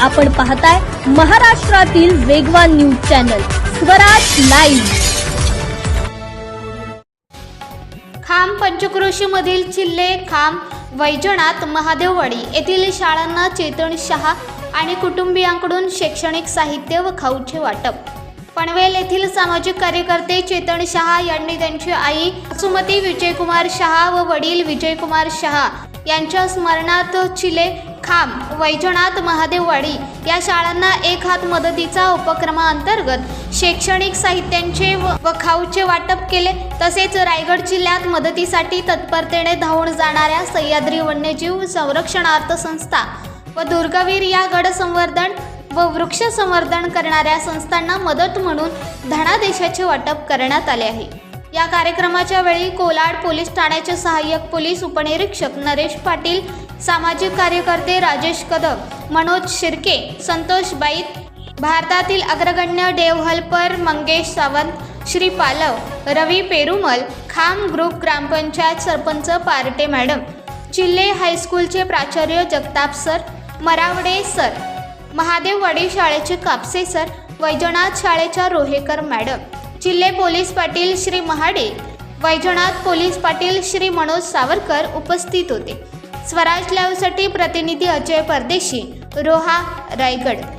आपण पाहताय महाराष्ट्रातील वेगवान न्यूज चॅनल स्वराज लाईव्ह. खांब पंचक्रोशीमधील चिल्ले खांब वैजनाथ महादेववाडी येथील शाळांना चेतन शहा आणि कुटुंबियांकडून शैक्षणिक साहित्य व खाऊचे वाटप. पनवेल येथील सामाजिक कार्यकर्ते चेतन शहा यांनी त्यांची आई सुमती विजयकुमार शहा व वडील विजयकुमार शहा यांच्या स्मरणार्थ चिले खांब वैजनाथ महादेववाडी या शाळांना एक हात मदतीचा उपक्रमाअंतर्गत शैक्षणिक साहित्यांचे व व खाऊचे वाटप केले. तसेच रायगड जिल्ह्यात मदतीसाठी तत्परतेने धावून जाणाऱ्या सह्याद्री वन्यजीव संरक्षणार्थ संस्था व दुर्गवीर या गड संवर्धन व वृक्ष संवर्धन करणाऱ्या संस्थांना मदत म्हणून धनादेशाचे वाटप करण्यात आले आहे. या कार्यक्रमाच्या वेळी कोलाड पोलीस ठाण्याचे सहाय्यक पोलीस उपनिरीक्षक नरेश पाटील सामाजिक कार्यकर्ते राजेश कदम मनोज शिर्के संतोष बाईत भारतातील अग्रगण्य डेव्हलपर मंगेश सावंत श्री पालव रवी पेरुमल खाम ग्रुप ग्रामपंचायत सरपंच पार्टे मॅडम चिल्ले हायस्कूलचे प्राचार्य जगताप सर मरावडे सर महादेव महादेववाडी शाळेचे कापसे सर वैजनाथ शाळेच्या Rohekar madam Chille police Patil Shri Mahade Vaijnath police Patil Shri Manoj Savarkar उपस्थित होते. स्वराज लाईव्हसाठी प्रतिनिधी अजय परदेशी रोहा रायगड.